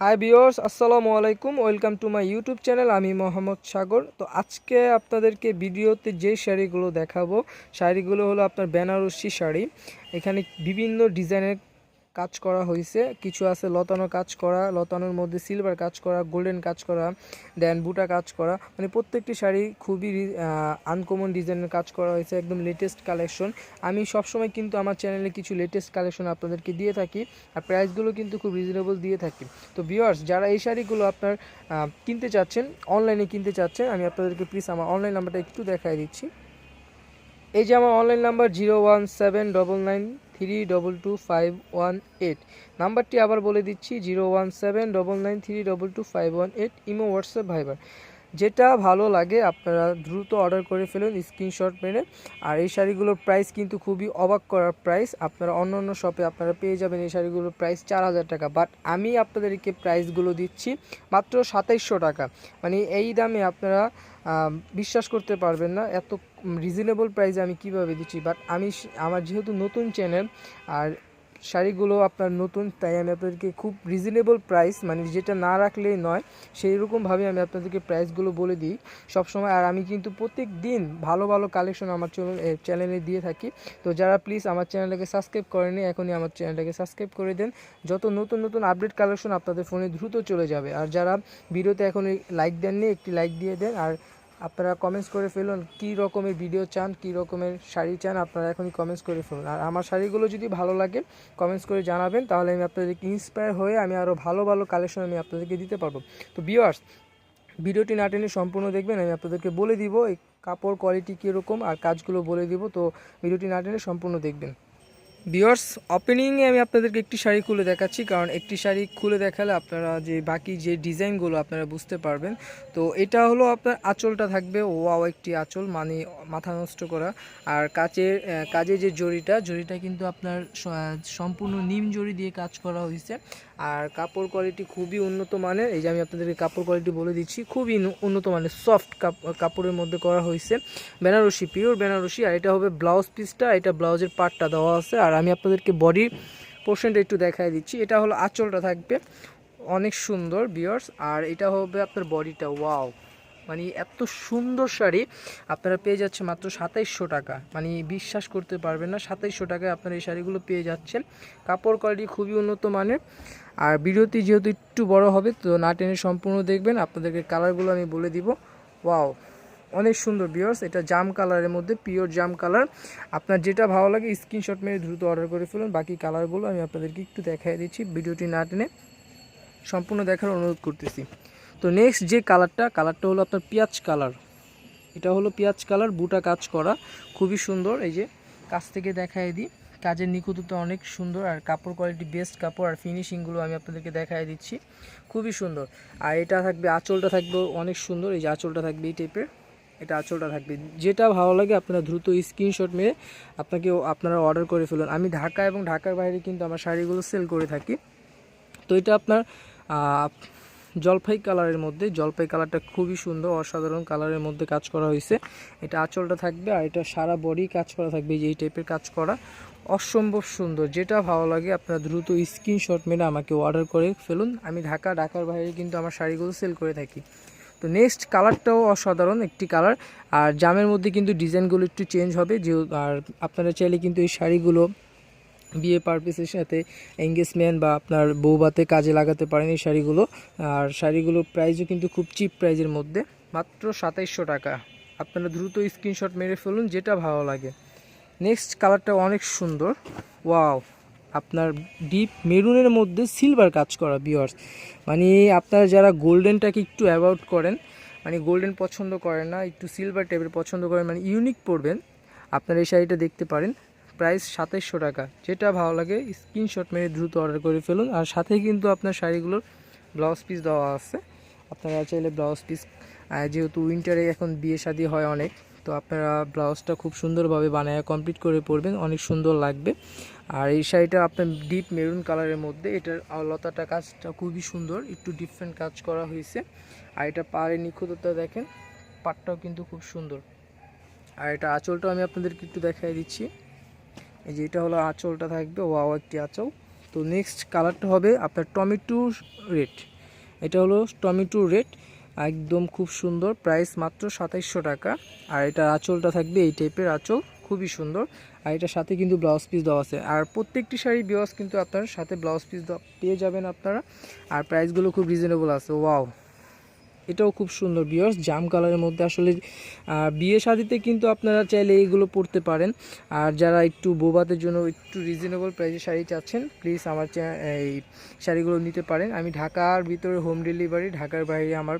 High viewers আসসালামু আলাইকুম। Welcome to my YouTube channel আমি মোহাম্মদ সাগর। তো আজকে আপনাদেরকে ভিডিওতে যে শাড়িগুলো দেখাবো, শাড়িগুলো হলো আপনার বেনারসি শাড়ি। এখানে বিভিন্ন ডিজাইনের কাজ করা হয়েছে কিছু আছে, লতানো কাজ করা, লতানোর মধ্যে সিলভার কাজ করা গোল্ডেন কাজ করা দেন বুটা কাজ করা। মানে প্রত্যেকটি শাড়ি খুবই আনকমন ডিজাইনের কাজ করা হয়েছে, একদম লেটেস্ট কালেকশন আমি সবসময় কিন্তু আমার চ্যানেলে কিছু লেটেস্ট কালেকশন আপনাদেরকে দিয়ে থাকি, আর প্রাইসগুলো কিন্তু খুব রিজনেবল দিয়ে থাকি। তো ভিউয়ার্স যারা এই শাড়িগুলো আপনার কিনতে চাচ্ছেন অনলাইনে কিনতে চাচ্ছেন, আমি আপনাদেরকে প্লিজ আমার অনলাইন নাম্বারটা একটু দেখাই দিচ্ছি। এই যে আমার online number zero one seven double nine three double two five one eight নাম্বারটি আবার বলে দিচ্ছি zero one seven double nine three double two five one eight imo, WhatsApp, Viber. যেটা ভালো লাগে, আপনারা দ্রুত অর্ডার করে ফেলুন, স্ক্রিনশট মেরে। আর এই শাড়িগুলোর প্রাইস কিন্তু খুবই অবাক করার প্রাইস আপনারা অন্য অন্য শপে আপনারা পেয়ে যাবেন এই শাড়িগুলোর প্রাইস চার হাজার টাকা। বাট আমি আপনাদেরকে প্রাইসগুলো দিচ্ছি মাত্র সাতাইশশো টাকা। মানে এই দামে আপনারা বিশ্বাস করতে পারবেন না, এত রিজনেবল প্রাইসে আমি কীভাবে দিচ্ছি? বাট আমি আমার যেহেতু নতুন চ্যানেল আর শাড়িগুলো আপনার নতুন, তাই আমি আপনাদেরকে খুব রিজনেবল প্রাইস মানে যেটা না রাখলেই নয় সেই রকমভাবে আমি আপনাদেরকে প্রাইসগুলো বলে দিই সবসময়। আর আমি কিন্তু প্রত্যেক দিন ভালো ভালো কালেকশন আমার চ্যানেলে দিয়ে থাকি। তো যারা প্লিজ আমার চ্যানেলটাকে সাবস্ক্রাইব করেনি এখনই আমার চ্যানেলটাকে সাবস্ক্রাইব করে দেন। যত নতুন নতুন আপডেট কালেকশন আপনাদের ফোনে দ্রুত চলে যাবে। আর যারা ভিডিওতে এখন লাইক দেননি, একটি লাইক দিয়ে দেন। আর আপনারা কমেন্টস করে ফেলুন, কী রকমের ভিডিও চান, কী রকমের শাড়ি চান, আপনারা এখনই কমেন্টস করে ফেলুন। আর আমার শাড়িগুলো যদি ভালো লাগে কমেন্টস করে জানাবেন, তাহলে আমি আপনাদেরকে ইন্সপায়ার হয়ে আমি আরও ভালো ভালো কালেকশন আমি আপনাদেরকে দিতে পারব। তো ভিউয়ার্স ভিডিওটি না টেনে সম্পূর্ণ দেখবেন, আমি আপনাদেরকে বলে দিব, এই কাপড় কোয়ালিটি কীরকম, আর কাজগুলো বলে দিব, তো ভিডিওটি না টেনে সম্পূর্ণ দেখবেন। বিয়ার্স ওপেনিংয়ে আমি আপনাদেরকে একটি শাড়ি খুলে দেখাচ্ছি, কারণ একটি শাড়ি খুলে দেখালে আপনারা যে বাকি যে ডিজাইনগুলো আপনারা বুঝতে পারবেন। তো এটা হলো আপনার আঁচলটা থাকবে, ওয়াও একটি আঁচল মানে মাথা নষ্ট করা। আর কাচের কাজে যে জড়িটা জড়িটা কিন্তু আপনার সম্পূর্ণ নিম জড়ি দিয়ে কাজ করা হয়েছে। আর কাপড় কোয়ালিটি খুবই উন্নত মানের, এই যে আমি আপনাদেরকে কাপড় কোয়ালিটি বলে দিচ্ছি, খুবই উন্নত মানের সফট কাপড়ের মধ্যে করা হয়েছে। বেনারসি পিওর বেনারসি, আর এটা হবে ব্লাউজ পিসটা এটা ব্লাউজের পার্টটা দেওয়া আছে, আর আমি আপনাদেরকে বডির পোর্শনটা একটু দেখাই দিচ্ছি। এটা হলো আঁচলটা থাকবে। অনেক সুন্দর বিয়ার্স আর এটা হবে আপনার বডিটা ওয়াও মানে এত সুন্দর শাড়ি। আপনারা পেয়ে যাচ্ছে মাত্র সাতাইশশো টাকা। মানে বিশ্বাস করতে পারবেন না, সাতাইশশো টাকায় আপনারা এই শাড়িগুলো পেয়ে যাচ্ছেন। কাপড় কোয়ালিটি খুবই উন্নত মানের। আর ভিডিওটি যেহেতু একটু বড় হবে, তো না টেনে সম্পূর্ণ দেখবেন। আপনাদেরকে কালারগুলো আমি বলে দিব। ওয়াও অনেক সুন্দর বিয়ার্স এটা জাম কালারের মধ্যে পিওর জাম কালার। আপনার যেটা ভালো লাগে স্ক্রিনশট মেরে দ্রুত অর্ডার করে ফেলুন। বাকি কালারগুলো আমি আপনাদেরকে একটু দেখাই দিচ্ছি, ভিডিওটি না টেনে সম্পূর্ণ দেখার অনুরোধ করতেছি। তো নেক্সট যে কালারটা কালারটা হলো আপনার পেঁয়াজ কালার। এটা হলো পেঁয়াজ কালার, বুটা কাজ করা, খুবই সুন্দর। এই যে কাছ থেকে দেখাই দিই, কাজের নিখুঁততা অনেক সুন্দর, আর কাপড় কোয়ালিটি বেস্ট কাপড়, আর ফিনিশিংগুলো আমি আপনাদেরকে দেখাই দিচ্ছি, খুবই সুন্দর। আর এটা থাকবে, আঁচলটা থাকবে অনেক সুন্দর, এই যে আঁচলটা থাকবে এই টাইপের এটা আঁচলটা থাকবে। যেটা ভালো লাগে আপনারা দ্রুত স্ক্রিনশট মেরে আপনাকে আপনারা অর্ডার করে ফেলুন। আমি ঢাকা এবং ঢাকার বাইরে কিন্তু আমার শাড়িগুলো সেল করে থাকি। তো এটা আপনার জলপাই কালারের মধ্যে। জলপাই কালারটা খুবই সুন্দর, অসাধারণ কালারের মধ্যে কাজ করা হয়েছে। এটা আঁচলটা থাকবে আর এটা সারা বডি কাজ করা থাকবে যে এই টাইপের কাজ করা। অসম্ভব সুন্দর। যেটা ভালো লাগে, আপনারা দ্রুত স্ক্রিনশট মেরে আমাকে অর্ডার করে ফেলুন। আমি ঢাকা, ঢাকার বাইরে কিন্তু আমার শাড়িগুলো সেল করে থাকি। তো নেক্সট কালারটাও অসাধারণ একটি কালার আর জামের মধ্যে কিন্তু ডিজাইনগুলো একটু চেঞ্জ হবে যে আর আপনারা চাইলে কিন্তু এই শাড়িগুলো বিয়ে পারপাসের সাথে এঙ্গেজমেন্ট বা আপনার বৌবাতে কাজে লাগাতে পারেন এই শাড়িগুলো। আর শাড়িগুলোর প্রাইসও কিন্তু খুব চিপ প্রাইজের মধ্যে, মাত্র সাতাইশশো টাকা। আপনারা দ্রুত স্ক্রিনশট মেরে ফেলুন, যেটা ভালো লাগে। নেক্সট কালারটা অনেক সুন্দর। ওয়াও আপনার ডিপ মেরুনের মধ্যে সিলভার কাজ করা বিয়ার্স মানে আপনারা যারা গোল্ডেনটাকে একটু অ্যাভয়েড করেন মানে গোল্ডেন পছন্দ করেন না, একটু সিলভার টাইপের পছন্দ করেন মানে ইউনিক পরবেন, আপনারা এই শাড়িটা দেখতে পারেন। প্রাইস সাতাইশশো টাকা। যেটা ভালো লাগে স্ক্রিনশট মেরে দ্রুত অর্ডার করে ফেলুন। আর সাথে কিন্তু আপনার শাড়িগুলোর ব্লাউজ পিস দেওয়া আছে। আপনারা চাইলে ব্লাউজ পিস যেহেতু উইন্টারে এখন বিয়ে শাদী হয় অনেক, তো আপনারা ব্লাউজটা খুব সুন্দরভাবে বানায় কমপ্লিট করে পরবেন। অনেক সুন্দর লাগবে। আর এই শাড়িটা আপনার ডিপ মেরুন কালারের মধ্যে, এটার লতাটা কাজটা খুবই সুন্দর, একটু ডিফারেন্ট কাজ করা হয়েছে। আর এটা পাড়ে নিখুঁততা দেখেন, পাটটাও কিন্তু খুব সুন্দর। আর এটা আঁচলটাও আমি আপনাদেরকে একটু দেখাই দিচ্ছি। এই যে এটা হলো আঁচলটা থাকবে, ওয়াও একটি আঁচল। তো নেক্সট কালারটা হবে আপনার টমেটো রেড। এটা হলো টমেটো রেড, একদম খুব সুন্দর প্রাইস মাত্র সাতাইশশো টাকা। আর এটা আঁচলটা থাকবে এই টাইপের আঁচল। খুবই সুন্দর। আর এটার সাথে কিন্তু ব্লাউজ পিস দেওয়া আছে। আর প্রত্যেকটি শাড়ি বিওয়াস কিন্তু আপনার সাথে ব্লাউজ পিস পেয়ে যাবেন আপনারা। আর প্রাইসগুলো খুব রিজনেবল আছে। ওয়াও এটাও খুব সুন্দর বিয়ার্স জাম কালারের মধ্যে আসলে বিয়ে শাদিতে কিন্তু আপনারা চাইলে এইগুলো পরতে পারেন। আর যারা একটু বোবাদের জন্য একটু রিজনেবল প্রাইসে শাড়ি চাচ্ছেন প্লিজ আমার এই শাড়িগুলো নিতে পারেন। আমি ঢাকার ভিতরে হোম ডেলিভারি ঢাকার বাইরে আমার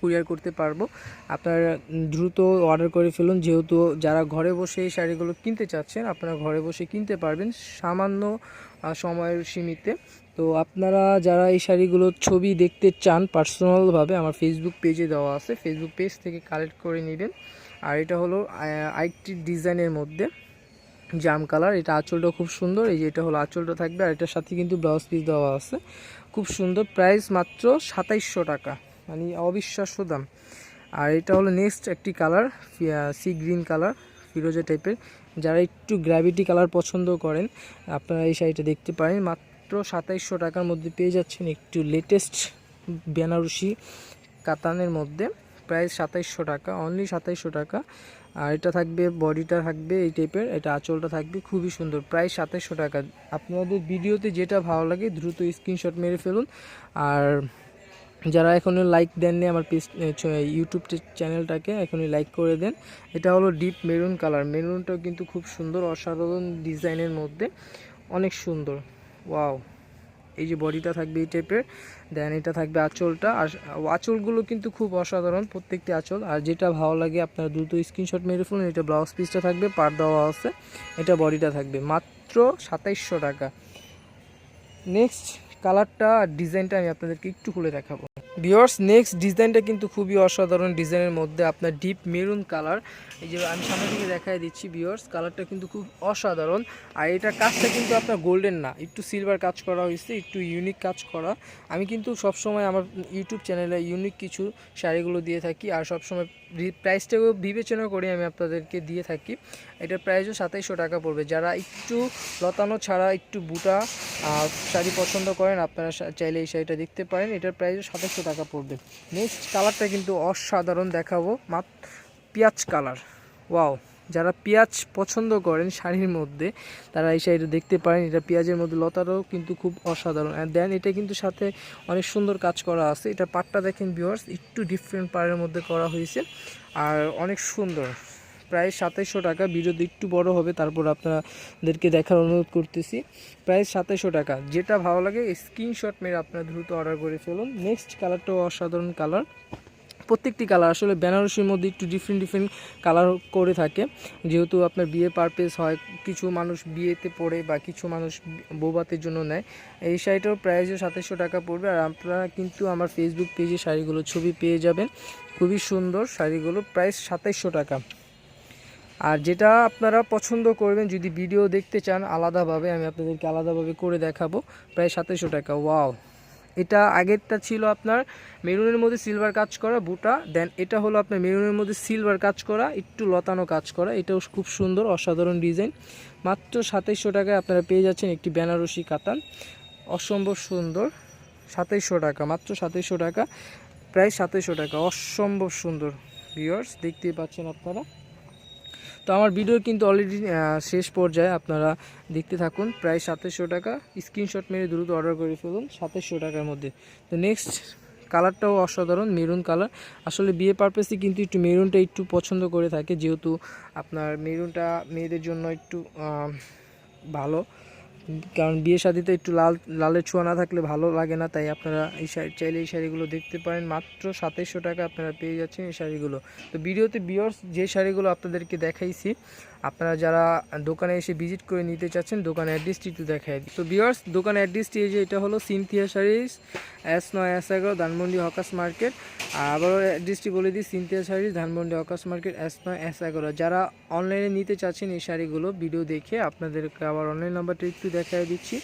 কুরিয়ার করতে পারব। আপনারা দ্রুত অর্ডার করে ফেলুন। যেহেতু যারা ঘরে বসে এই শাড়িগুলো কিনতে চাচ্ছেন, আপনারা ঘরে বসে কিনতে পারবেন সামান্য সময়ের সীমিতে। তো আপনারা যারা এই শাড়িগুলোর ছবি দেখতে চান পার্সোনালভাবে আমার ফেসবুক পেজে দেওয়া আছে। ফেসবুক পেজ থেকে কালেক্ট করে নেবেন। আর এটা হলো আরেকটি ডিজাইনের মধ্যে জাম কালার। এটা আঁচলটা খুব সুন্দর। এই যে এটা হলো আঁচলটা থাকবে। আর এটার সাথে কিন্তু ব্লাউজ পিস দেওয়া আছে। খুব সুন্দর। প্রাইস মাত্র সাতাইশশো টাকা। মানে অবিশ্বাস্য দাম। আর এটা হলো নেক্সট একটি কালার সি গ্রিন কালার ফিরোজা টাইপের যারা একটু গ্র্যাভিটি কালার পছন্দ করেন, আপনারা এই শাড়িটা দেখতে পারেন। মাত্র সাতাইশশো টাকার মধ্যে পেয়ে যাচ্ছেন একটু লেটেস্ট বেনারসি কাতানের মধ্যে। প্রায় সাতাইশশো টাকা অনলি সাতাইশশো টাকা। আর এটা থাকবে, বডিটা থাকবে এই টাইপের এটা আঁচলটা থাকবে খুবই সুন্দর। প্রায় সাতাইশশো টাকা। আপনাদের ভিডিওতে যেটা ভালো লাগে, দ্রুত স্ক্রিনশট মেরে ফেলুন। আর যারা এখনও লাইক দেননি আমার পেজ ইউটিউব চ্যানেলটাকে এখনই লাইক করে দেন। এটা হলো ডিপ মেরুন কালার মেরুনটাও কিন্তু খুব সুন্দর, অসাধারণ ডিজাইনের মধ্যে। অনেক সুন্দর। ওয়াও এই যে বডিটা থাকবে এই টাইপের দেন এটা থাকবে আঁচলটা। আর আঁচলগুলো কিন্তু খুব অসাধারণ, প্রত্যেকটি আঁচল। আর যেটা ভালো লাগে, আপনারা দ্রুত স্ক্রিনশট মেরে ফেলুন। এটা ব্লাউজ পিসটা থাকবে পার দেওয়া আছে। এটা বডিটা থাকবে। মাত্র সাতাইশশো টাকা। নেক্সট কালারটা, ডিজাইনটা আমি আপনাদেরকে একটু খুলে দেখাবো। বিয়ার্স নেক্সট ডিজাইনটা কিন্তু খুবই অসাধারণ ডিজাইনের মধ্যে আপনার ডিপ মেরুন কালার এই যে আমি সামনে থেকে দেখাই দিচ্ছি বিয়ার্স কালারটা কিন্তু খুব অসাধারণ। আর এটার কাজটা কিন্তু আপনার গোল্ডেন না, একটু সিলভার কাজ করা হয়েছে, একটু ইউনিক কাজ করা। আমি কিন্তু সবসময় আমার ইউটিউব চ্যানেলে ইউনিক কিছু শাড়িগুলো দিয়ে থাকি, আর সবসময় প্রাইসটাকেও বিবেচনা করে আমি আপনাদেরকে দিয়ে থাকি। এটার প্রাইসও সাতাইশশো টাকা পড়বে। যারা একটু লতানো ছাড়া, একটু বুটা শাড়ি পছন্দ করেন আপনারা চাইলে এই শাড়িটা দেখতে পারেন। এটার প্রাইসও সাতাইশশো টাকা পড়বে। নেক্সট কালারটা কিন্তু অসাধারণ দেখাবো। মাত্র পেঁয়াজ কালার ওয়াও যারা পেঁয়াজ পছন্দ করেন শাড়ির মধ্যে, তারা এই শাড়িটা দেখতে পারেন। এটা পেঁয়াজের মধ্যে লতারও কিন্তু খুব অসাধারণ। আর দেন এটা কিন্তু সাথে অনেক সুন্দর কাজ করা আছে। এটা পাটটা দেখেন ভিউয়ার্স একটু ডিফারেন্ট পাড়ের মধ্যে করা হয়েছে। আর অনেক সুন্দর। প্রায় সাতাইশশো টাকা ভিডিওতে একটু বড় হবে, তারপর আপনাদেরকে দেখার অনুরোধ করতেছি। প্রায় সাতাইশশো টাকা, যেটা ভালো লাগে, স্ক্রিনশট মেরে আপনারা দ্রুত অর্ডার করে ফেলুন। নেক্সট কালারটাও অসাধারণ কালার প্রত্যেকটি কালার আসলে বেনারসির মধ্যে একটু ডিফারেন্ট ডিফারেন্ট কালার করে থাকে। যেহেতু আপনার বিয়ে পারপেস হয়, কিছু মানুষ বিয়েতে পড়ে বা কিছু মানুষ বৌবাতের জন্য নেয়, এই শাড়িটার প্রাইসও সাতাশশো টাকা পড়বে। আর আপনারা কিন্তু আমার ফেসবুক পেজে শাড়িগুলো ছবি পেয়ে যাবেন। খুবই সুন্দর শাড়িগুলো, প্রাইস সাতাইশশো টাকা। আর যেটা আপনারা পছন্দ করবেন, যদি ভিডিও দেখতে চান আলাদাভাবে, আমি আপনাদেরকে আলাদাভাবে করে দেখাবো, প্রায় সাতাইশশো টাকা, ওয়াও। এটা আগেরটা ছিল আপনার মেরুনের মধ্যে সিলভার কাজ করা বুটা দেন এটা হলো আপনার মেরুনের মধ্যে সিলভার কাজ করা, একটু লতানো কাজ করা, এটাও খুব সুন্দর, অসাধারণ ডিজাইন মাত্র সাতাইশশো টাকায় আপনারা পেয়ে যাচ্ছেন একটি বেনারসি কাতান, অসম্ভব সুন্দর সাতাইশশো টাকা, মাত্র সাতাইশশো টাকা, প্রায় সাতাইশশো টাকা, অসম্ভব সুন্দর ভিউয়ার্স দেখতেই পাচ্ছেন আপনারা। তো আমার ভিডিও কিন্তু অলরেডি শেষ পর্যায়ে আপনারা দেখতে থাকুন। প্রায় সাতাশশো টাকা। স্ক্রিনশট মেরে দ্রুত অর্ডার করে ফেলুন। সাতাশশো টাকার মধ্যে। তো নেক্সট কালারটাও অসাধারণ মেরুন কালার আসলে বিয়ে পারপাসে কিন্তু একটু মেরুনটা একটু পছন্দ করে থাকে। যেহেতু আপনার মেরুনটা মেয়েদের জন্য একটু ভালো। কারণ বিয়ে শাদিতে একটু লাল, লালের ছোঁয়া না থাকলে ভালো লাগে না, তাই আপনারা এই শাড়ি, চাইলে এই শাড়িগুলো দেখতে পারেন। মাত্র সাতাইশশো টাকা আপনারা পেয়ে যাচ্ছেন এই শাড়িগুলো। তো ভিডিওতে বিয়র্স যে শাড়িগুলো আপনাদেরকে দেখাইছি আপনারা যারা দোকানে এসে ভিজিট করে নিতে চাচ্ছেন, দোকানের অ্যাড্রেসটি একটু দিই। তো বিয়ার্স দোকানের অ্যাড্রেসটি এই যে, এটা হলো সিনথিয়া শাড়িস এস নয় এস এগারো, ধানমন্ডি হকাস মার্কেট। আর আবারও অ্যাড্রেসটি বলে দিই Cynthia saris Dhanmondi hawkers market S নয় এস এগারো। যারা অনলাইনে নিতে চাচ্ছেন এই শাড়িগুলো ভিডিও দেখে আপনাদেরকে আবার অনলাইন নাম্বারটা একটু দেখাই দিচ্ছি।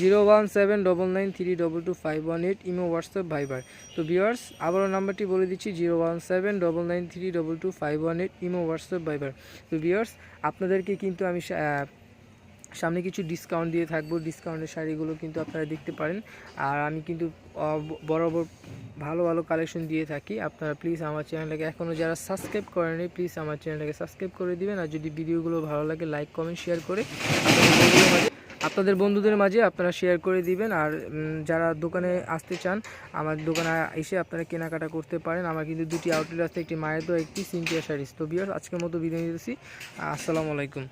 Zero one seven double nine three double two five one eight imo WhatsApp Viber তো ভিউয়ার্স আবারও নাম্বারটি বলে দিচ্ছি zero one seven double nine three double two five one eight imo WhatsApp Viber তো ভিউয়ার্স আপনাদেরকে কিন্তু আমি সামনে কিছু ডিসকাউন্ট দিয়ে থাকব। ডিসকাউন্টের শাড়িগুলো কিন্তু আপনারা দেখতে পারেন। আর আমি কিন্তু বরাবর ভালো ভালো কালেকশন দিয়ে থাকি। আপনারা প্লিজ আমার চ্যানেলটাকে এখনও যারা সাবস্ক্রাইব করেনি প্লিজ আমার চ্যানেলটাকে সাবস্ক্রাইব করে দিবেন। আর যদি ভিডিওগুলো ভালো লাগে লাইক কমেন্ট শেয়ার করে আপনাদের বন্ধুদের মাঝে- আপনারা শেয়ার করে দিবেন আর যারা দোকানে আসতে চান, আমার দোকানে এসে আপনারা কেনাকাটা করতে পারেন। আমার কিন্তু দুটি আউটলেট আছে, একটি মায়ের দো একটি সিনটিয়া শাড়িস তো বিয়ার আজকের মতো বিদায় নিতেছি। আসসালামু আলাইকুম।